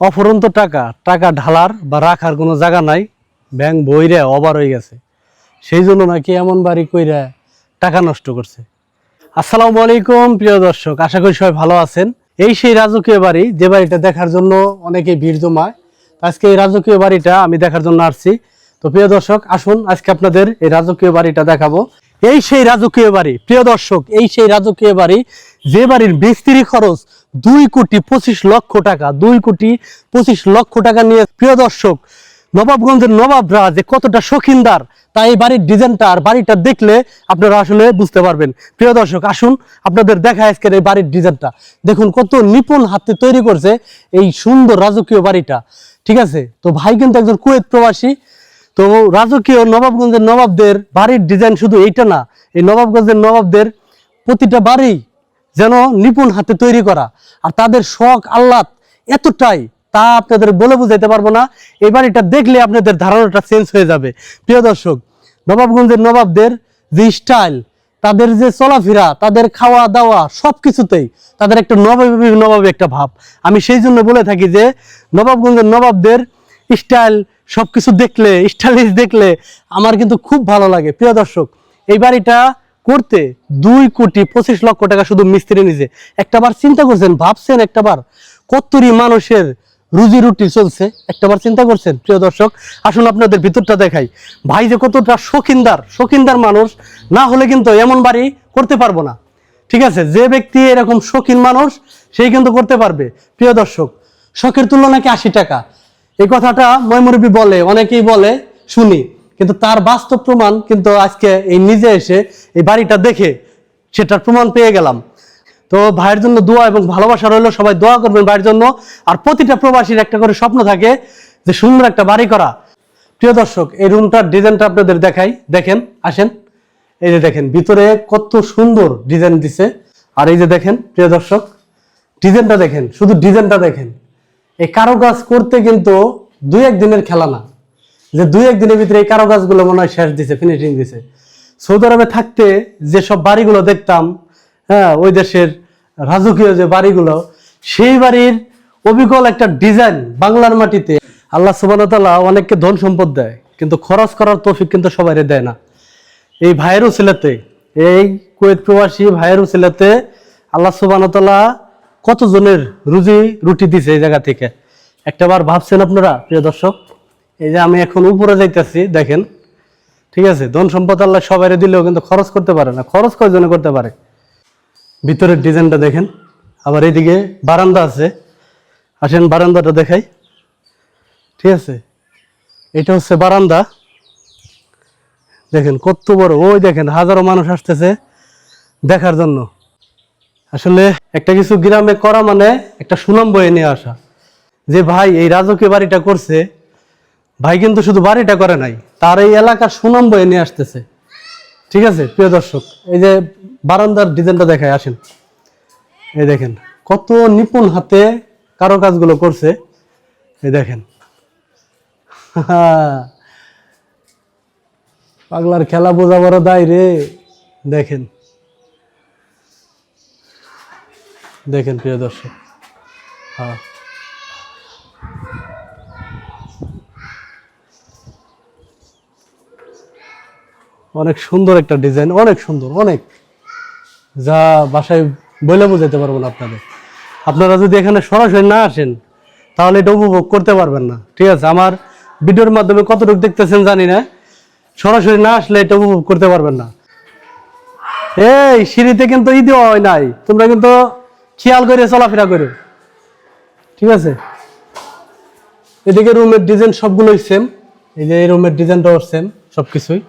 অফুরন্ত টাকা টাকা ঢালার বা রাখার কোনো জায়গা নাই। ব্যাংক বইরে অবার হয়ে গেছে। সেই জন্য নাকি এমন বাড়ি কইরা টাকা নষ্ট করছে। আসসালামু আলাইকুম, প্রিয় দর্শক, আশা করি সবাই ভালো আছেন। এই সেই রাজকীয় বাড়ি, যে বাড়িটা দেখার জন্য অনেকে ভিড় জমায়। আজকে এই রাজকীয় বাড়িটা আমি দেখার জন্য আসছি। তো প্রিয় দর্শক, আসুন, আজকে আপনাদের এই রাজকীয় বাড়িটা দেখাবো। এই সেই রাজকীয় বাড়ি, প্রিয় দর্শক, এই সেই রাজকীয় বাড়ি, যে বাড়ির মিস্ত্রি খরচ দুই কোটি পঁচিশ লক্ষ টাকা, দুই কোটি পঁচিশ লক্ষ টাকা নিয়ে, প্রিয় দর্শক, নবাবগঞ্জের নবাবরা যে কতটা শৌখিনদার তাই এই বাড়ির ডিজাইনটা আর বাড়িটা দেখলে আপনারা আসলে বুঝতে পারবেন। প্রিয় দর্শক, আসুন আপনাদের দেখা আজকের এই বাড়ির ডিজাইনটা। দেখুন কত নিপুণ হাতে তৈরি করছে এই সুন্দর রাজকীয় বাড়িটা। ঠিক আছে? তো ভাই কিন্তু একজন কুয়েত প্রবাসী তো রাজকীয় নবাবগঞ্জের নবাবদের বাড়ির ডিজাইন শুধু এইটা না, এই নবাবগঞ্জের নবাবদের প্রতিটা বাড়ি যেন নিপুণ হাতে তৈরি করা। আর তাদের শখ, আহ্লাদ এতটাই, তা আপনাদের বলে বুঝাইতে পারব না। এই বাড়িটা দেখলে আপনাদের ধারণাটা চেঞ্জ হয়ে যাবে। প্রিয় দর্শক, নবাবগঞ্জের নবাবদের যে স্টাইল তাদের যে চলাফেরা, তাদের খাওয়া দাওয়া সব কিছুতেই তাদের একটা নবাবী নবাবী একটা ভাব। আমি সেই জন্য বলে থাকি যে, নবাবগঞ্জের নবাবদের স্টাইল সব কিছু দেখলে, স্টাইলিশ দেখলে আমার কিন্তু খুব ভালো লাগে। প্রিয় দর্শক, এই বাড়িটা করতে দুই কোটি পঁচিশ লক্ষ টাকা শুধু মিস্ত্রি নিজে। একটাবার চিন্তা করছেন, ভাবছেন একটাবার কত্তরি মানুষের রুজি রুটি চলছে? একটাবার চিন্তা করছেন, প্রিয় দর্শক, আসুন আপনাদের ভিতরটা দেখাই। ভাই যে কতটা শৌখিনদার শৌখিনদার মানুষ, না হলে কিন্তু এমন বাড়ি করতে পারব না। ঠিক আছে, যে ব্যক্তি এরকম শৌখিন মানুষ, সেই কিন্তু করতে পারবে। প্রিয় দর্শক, শখের তুলনা নাকি আশি টাকা। এই কথাটা ময়মুরবি বলে, অনেকেই বলে, শুনি। কিন্তু তার বাস্তব প্রমাণ কিন্তু আজকে এই নিজে এসে এই বাড়িটা দেখে সেটার প্রমাণ পেয়ে গেলাম। তো ভাইয়ের জন্য দোয়া এবং ভালোবাসা রইল, সবাই দোয়া করবেন ভাইয়ের জন্য। আর প্রতিটা প্রবাসীর একটা করে স্বপ্ন থাকে যে সুন্দর একটা বাড়ি করা। প্রিয় দর্শক, এই রুমটার ডিজাইনটা আপনাদের দেখাই। দেখেন, আসেন। এই যে দেখেন, ভিতরে কত সুন্দর ডিজাইন দিছে। আর এই যে দেখেন, প্রিয় দর্শক, ডিজাইনটা দেখেন, শুধু ডিজাইনটা দেখেন। এই কারুকাজ করতে কিন্তু দুই এক দিনের খেলা না। যে দুই এক দিনের ভিতরে এই কারুকাজগুলো মনে হয় শেষ দিছে ফিনিশিং দিছে। সৌদি আরবে থাকতে যে সব বাড়িগুলো দেখতাম হ্যাঁ ওই দেশের রাজকীয় যে বাড়িগুলো, সেই বাড়ির অবিকল একটা ডিজাইন বাংলার মাটিতে আল্লাহ সুবান অনেককে ধন সম্পদ দেয়, কিন্তু খরচ করার তৌফিক কিন্তু সবাই দেয় না। এই ভাইয়ের ছেলেতে এই কুয়েত প্রবাসী ভাইয়ের ছেলেতে আল্লাহ সুবান কতজনের রুজি রুটি দিছে এই জায়গা থেকে? একটাবার ভাবছেন আপনারা, প্রিয় দর্শক? এই যে আমি এখন উপরে যাইতেছি, দেখেন। ঠিক আছে, ধন সম্পদ আল্লাহ সবাই দিলেও কিন্তু খরচ করতে পারে না। খরচ কয়জনে করতে পারে? ভিতরের ডিজাইনটা দেখেন। আবার এইদিকে বারান্দা আছে। আসেন বারান্দাটা দেখাই। ঠিক আছে, এটা হচ্ছে বারান্দা। দেখেন কত বড়। ওই দেখেন, হাজারো মানুষ আসতেছে দেখার জন্য। আসলে একটা কিছু গ্রামে করা মানে একটা সুনাম বয়ে নিয়ে আসা। যে ভাই এই রাজকীয় বাড়িটা করছে, ভাই কিন্তু শুধু বাড়িটা করে নাই, তার এই এলাকার সুনাম বয়ে নিয়ে আসতেছে। ঠিক আছে, প্রিয় দর্শক, এই যে বারান্দার ডিজাইনটা দেখায়, আসেন। এই দেখেন, কত নিপুণ হাতে কারও কাজগুলো করছে। এই দেখেন। পাগলার খেলা বোঝা বড় দায় রে। দেখেন। দেখেন প্রিয় দর্শক। হ্যাঁ। অনেক সুন্দর একটা ডিজাইন, অনেক সুন্দর, অনেক। যা বাসায় বলে বোঝাতে পারব না আপনাদের। আপনারা যদি এখানে সরাসরি না আসেন, তাহলে এটা উপভোগ করতে পারবেন না। ঠিক আছে, আমার ভিডিওর মাধ্যমে কতটুকু দেখতেছেন জানি না। সরাসরি না আসলে এটা উপভোগ করতে পারবেন না। এই সিঁড়িতে কিন্তু ই দেওয়া হয় নাই। তোমরা কিন্তু খেয়াল করে, চলাফেরা করে। ঠিক আছে? এদিকে রুমের ডিজাইন সবগুলোই সেম এই যে এই রুমের ডিজাইনটাও সেম সবকিছুই।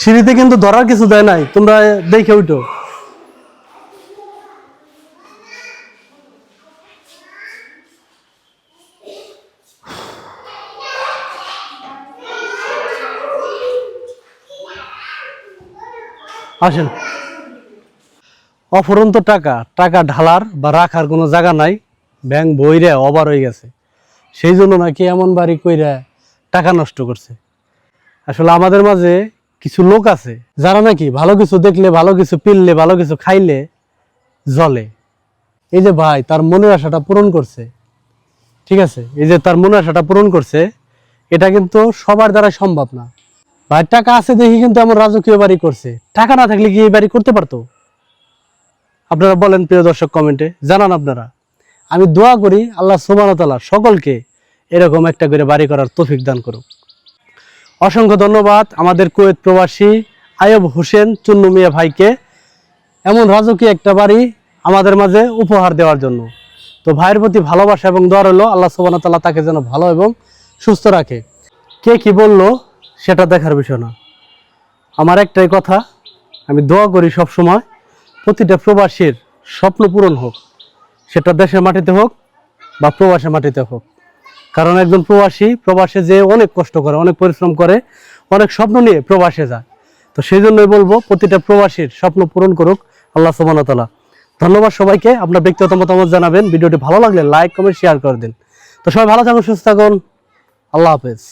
সিঁড়িতে কিন্তু ধরার কিছু দেয় নাই, তোমরা দেখে উঠো। আসেন। অফুরন্ত টাকা টাকা ঢালার বা রাখার কোনো জায়গা নাই, ব্যাংক বইরে অবার হয়ে গেছে। সেই জন্য নাকি এমন বাড়ি কইরা টাকা নষ্ট করছে। আসলে আমাদের মাঝে কিছু লোক আছে, যারা নাকি ভালো কিছু দেখলে, ভালো কিছু পিললে, ভালো কিছু খাইলে জলে এই যে ভাই, তার মনের আশাটা পূরণ করছে। ঠিক আছে? এই যে তার মনের আশাটা পূরণ করছে, এটা কিন্তু সবার দ্বারা সম্ভব না। ভাই, টাকা আছে দেখি কিন্তু এমন রাজকীয় বাড়ি করছে। টাকা না থাকলে কি এই বাড়ি করতে পারতো? আপনারা বলেন প্রিয় দর্শক কমেন্টে জানান আপনারা। আমি দোয়া করি আল্লাহ সুবাহতাল্লাহ সকলকে এরকম একটা করে বাড়ি করার তৌফিক দান করুক। অসংখ্য ধন্যবাদ আমাদের কুয়েত প্রবাসী আয়ব হোসেন চুন্নু মিয়া ভাইকে। এমন রাজকীয় একটা বাড়ি আমাদের মাঝে উপহার দেওয়ার জন্য। তো ভাইয়ের প্রতি ভালোবাসা এবং দোয়া রইল, আল্লাহ সুবাহ তাল্লাহ তাকে যেন ভালো এবং সুস্থ রাখে। কে কি বলল, সেটা দেখার বিষয় না। আমার একটাই কথা, আমি দোয়া করি সব সময় প্রতিটা প্রবাসীর স্বপ্ন পূরণ হোক, সেটা দেশের মাটিতে হোক বা প্রবাসের মাটিতে হোক। কারণ একজন প্রবাসী, প্রবাসে যে অনেক কষ্ট করে, অনেক পরিশ্রম করে, অনেক স্বপ্ন নিয়ে প্রবাসে যায়। তো সেই জন্যই বলব, প্রতিটা প্রবাসীর স্বপ্ন পূরণ করুক আল্লাহ সুবাহতালা ধন্যবাদ সবাইকে, আপনার ব্যক্তিগত মতামত জানাবেন। ভিডিওটি ভালো লাগলে লাইক, কমেন্ট শেয়ার করে দিন। তো সবাই ভালো থাকুন, সুস্থ থাকুন। আল্লাহ হাফেজ।